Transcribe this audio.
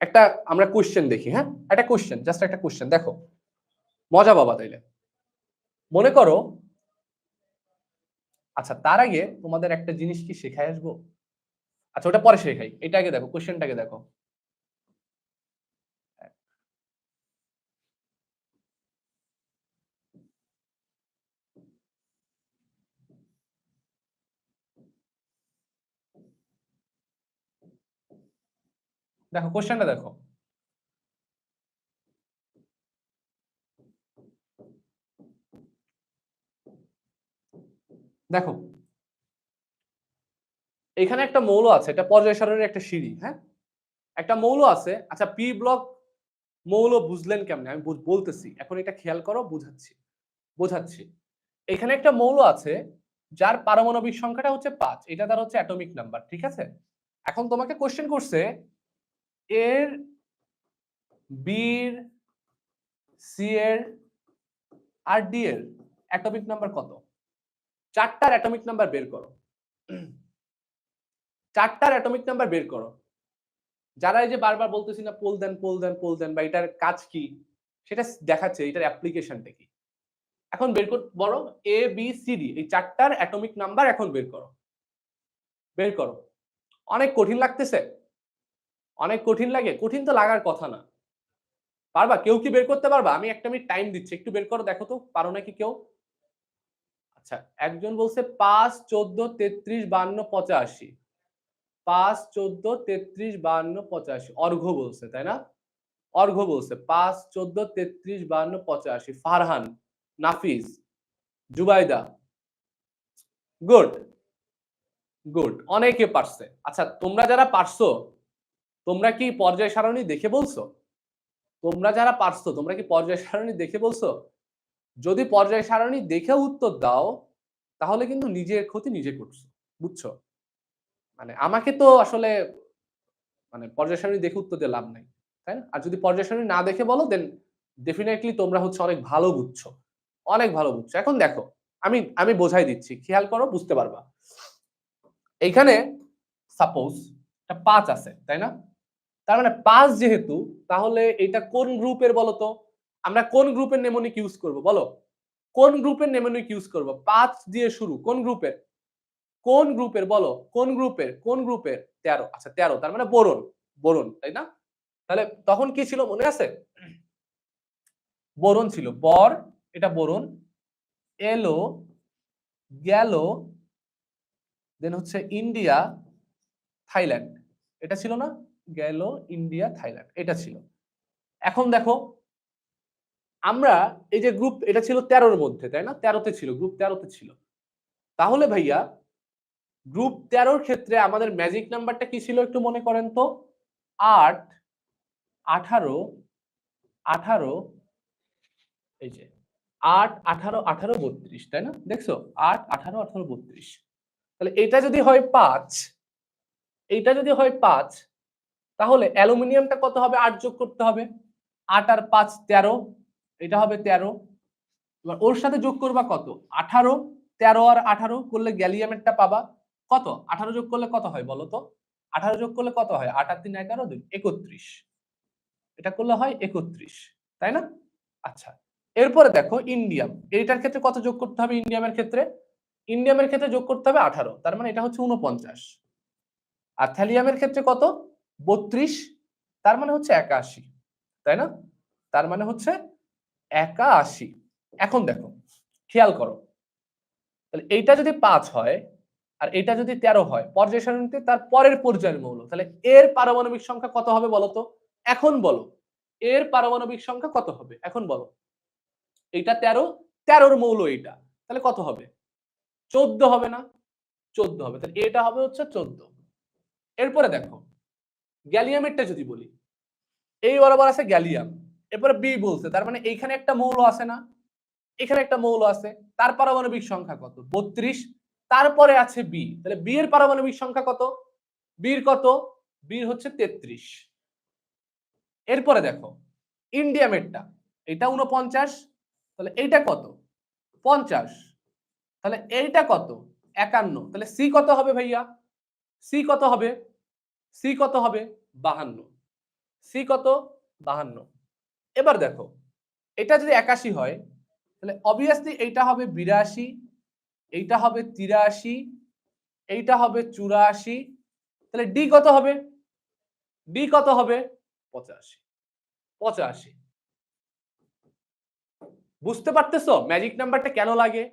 একটা আমরা কোশ্চেন দেখি হ্যাঁ? একটা কোশ্চেন জাস্ট একটা কোশ্চেন দেখো। মজা বাবা তাইলে। মনে করো আচ্ছা তার আগে তোমাদের একটা জিনিস কি শেখায় আসব? আচ্ছা ওটা পরে শেখাই। এটা আগে দেখো কোশ্চেনটাকে দেখো। দেখো কোশ্চেনটা দেখো। দেখো, এখানে একটা মৌল আছে, এটা পর্যায় একটা সিঁড়ি হ্যাঁ? একটা মৌল আছে আচ্ছা পি ব্লক মৌল বুঝলেন কেমনে? আমি বলতেছি, এখন এটা খেয়াল করো, বুঝাচ্ছি, বোঝাচ্ছি। এখানে একটা মৌল আছে, যার পারমাণবিক সংখ্যাটা হচ্ছে পাঁচ, এটা তার হচ্ছে অ্যাটমিক নাম্বার ঠিক আছে? এখন তোমাকে কোশ্চেন করছে এর বির, সি এর, আর ডি এর অ্যাটমিক নাম্বার কত? চারটার অ্যাটমিক নাম্বার বের করো। চারটার অ্যাটমিক নাম্বার বের করো। যারা এই যে বারবার বলতেছি না, পোল দেন পোল দেন পোল দেন বা এটার কাজ কি? সেটা দেখাচ্ছে, এটার অ্যাপ্লিকেশনটা কি? এখন বের কর বড় এ বি সি ডি এই চারটার অ্যাটমিক নাম্বার এখন বের করো। বের করো। অনেক কঠিন লাগতেছে। অনেক কঠিন লাগে, কঠিন তো লাগার কথা না। পারবা? কেউ কি বের করতে পারবা? আমি একটা মিনিট টাইম দিচ্ছি, একটু বের করো, দেখো তো, পারো নাকি কেউ? আচ্ছা একজন বলছে পাঁচ, চোদ্দ, তেত্রিশ, বান্ন, পঁচাশি। পাঁচ, চোদ্দ, তেত্রিশ, বান্ন, পঁচাশি। অর্ঘ বলছে, তাই না? অর্ঘ বলছে, পাঁচ, চোদ্দ, তেত্রিশ, বান্ন, পঁচাশি। ফারহান নাফিজ জুবাইদা, গুড গুড, অনেকে পারছে। আচ্ছা তোমরা যারা পারছ তোমরা কি পর্যায় সারণী দেখে বলছো? তোমরা যারা পারছ, তোমরা কি পর্যায় সারণী দেখে বলছো? যদি পর্যায় সারণী দেখে উত্তর দাও, তাহলে কিন্তু নিজের ক্ষতি নিজে করছ, বুঝছ? মানে আমাকে তো আসলে মানে পর্যায় সারণী দেখে উত্তর দিয়ে লাভ নাই, তাই না? আর যদি পর্যায় সারণী না দেখে বলো দেন ডেফিনেটলি তোমরা হচ্ছে অনেক ভালো বুঝছ, অনেক ভালো বুঝছ। এখন দেখো, আমি আমি বোঝাই দিচ্ছি, খেয়াল করো, বুঝতে পারবা। এইখানে সাপোজ পাঁচ আছে, তাই না? তার মানে পাঁচ যেহেতু, তাহলে এটা কোন গ্রুপের বলো তো আমরা কোন গ্রুপের নেমোনিক ইউজ করব? বলো। কোন গ্রুপের নেমোনিক ইউজ করব? পাঁচ দিয়ে শুরু, কোন গ্রুপের কোন গ্রুপের বলো? কোন গ্রুপের কোন গ্রুপের তেরো। আচ্ছা তেরো, তার মানে বোরন বোরন, তাই না? তাহলে তখন কি ছিল মনে আছে? বোরন ছিল। বর, এটা বোরন, এলো, গেল দেন হচ্ছে ইন্ডিয়া, থাইল্যান্ড। এটা ছিল না? গেল ইন্ডিয়া, থাইল্যান্ড, এটা ছিল। এখন দেখো, আমরা এই যে গ্রুপ এটা ছিল তেরোর মধ্যে, তাই না? তেরোতে ছিল গ্রুপ তেরোতে ছিল। তাহলে ভাইয়া গ্রুপ তেরোর ক্ষেত্রে আমাদের ম্যাজিক নাম্বারটা কি ছিল একটু মনে করেন তো? আট, আঠারো আঠারো, এই যে, আট, আঠারো আঠারো, বত্রিশ, তাই না? দেখছ? আট, আঠারো আঠারো, বত্রিশ। তাহলে এটা যদি হয় পাঁচ, এইটা যদি হয় পাঁচ তাহলে অ্যালুমিনিয়ামটা কত হবে? আট যোগ করতে হবে। আট আর পাঁচ তেরো। এটা হবে তেরো। এবার ওর সাথে যোগ করবা কত? আঠারো। তেরো আর আঠারো করলে গ্যালিয়ামেরটা পাবা কত? আঠারো যোগ করলে কত হয় বলো তো? আঠারো যোগ করলে কত হয়? আট আর তিন, এগারো, দুই, একত্রিশ। এটা করলে হয় একত্রিশ, তাই না? আচ্ছা এরপরে দেখো ইন্ডিয়াম। এইটার ক্ষেত্রে কত যোগ করতে হবে ইন্ডিয়ামের ক্ষেত্রে? ইন্ডিয়ামের ক্ষেত্রে যোগ করতে হবে আঠারো। তার মানে এটা হচ্ছে উনপঞ্চাশ আর থ্যালিয়ামের ক্ষেত্রে কত? বত্রিশ, তার মানে হচ্ছে একাশি, তাই না? তার মানে হচ্ছে একাশি। এখন দেখো, খেয়াল করো। তাহলে এইটা যদি পাঁচ হয় আর এটা যদি তেরো হয়, পর্যায় সারণীতে তার পরের পর্যায়ের মৌল। তাহলে এর পারমাণবিক সংখ্যা কত হবে বলো তো? এখন বলো, এর পারমাণবিক সংখ্যা কত হবে? এখন বলো। এইটা তেরো, তেরোর মৌল এইটা। তাহলে কত হবে? চোদ্দ হবে না? চোদ্দ হবে। তাহলে এটা হবে হচ্ছে চোদ্দ। এরপরে দেখো গ্যালিয়ামেরটা যদি বলি এই বরাবর আছে গ্যালিয়াম। এরপরে বি বলছে, তার মানে এইখানে একটা মৌল আছে না? এখানে একটা মৌল আছে, তার পারমাণবিক সংখ্যা কত? বত্রিশ। তারপরে আছে বি তাহলে বি এর পারমাণবিক সংখ্যা কত? বির কত? বির হচ্ছে তেত্রিশ। এরপরে দেখো ইন্ডিয়ামেরটা এটা উনপঞ্চাশ তাহলে এইটা কত? পঞ্চাশ। তাহলে এইটা কত? একান্ন। তাহলে সি কত হবে ভাইয়া? সি কত হবে? সি কত হবে? বাহান্ন। সি কত? বাহান্ন। এবার দেখো, এটা যদি একাশি হয়, তাহলে অবভিয়াসলি এইটা হবে বিরাশি, এইটা হবে তিরাশি, এইটা হবে চুরাশি, তাহলে ডি কত হবে? ডি কত হবে? পঁচাশি। পঁচাশি। বুঝতে পারতেছো? ম্যাজিক নাম্বারটা কেন লাগে?